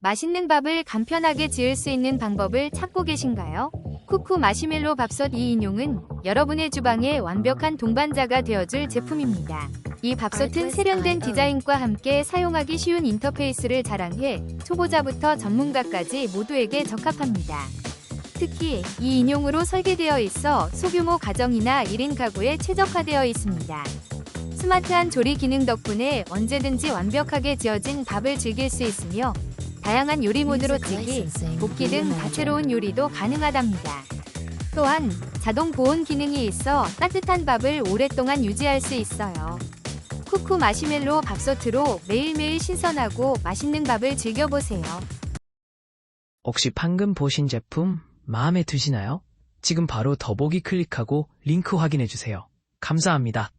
맛있는 밥을 간편하게 지을 수 있는 방법을 찾고 계신가요? 쿠쿠 마시멜로 밥솥 2인용은 여러분의 주방에 완벽한 동반자가 되어줄 제품입니다. 이 밥솥은 세련된 디자인과 함께 사용하기 쉬운 인터페이스를 자랑해 초보자부터 전문가까지 모두에게 적합합니다. 특히 이 인용으로 설계되어 있어 소규모 가정이나 1인 가구에 최적화되어 있습니다. 스마트한 조리 기능 덕분에 언제든지 완벽하게 지어진 밥을 즐길 수 있으며 다양한 요리 모드로 찌기, 볶기 등 다채로운 요리도 가능하답니다. 또한 자동 보온 기능이 있어 따뜻한 밥을 오랫동안 유지할 수 있어요. 쿠쿠 마시멜로 밥솥으로 매일매일 신선하고 맛있는 밥을 즐겨보세요. 혹시 방금 보신 제품 마음에 드시나요? 지금 바로 더보기 클릭하고 링크 확인해주세요. 감사합니다.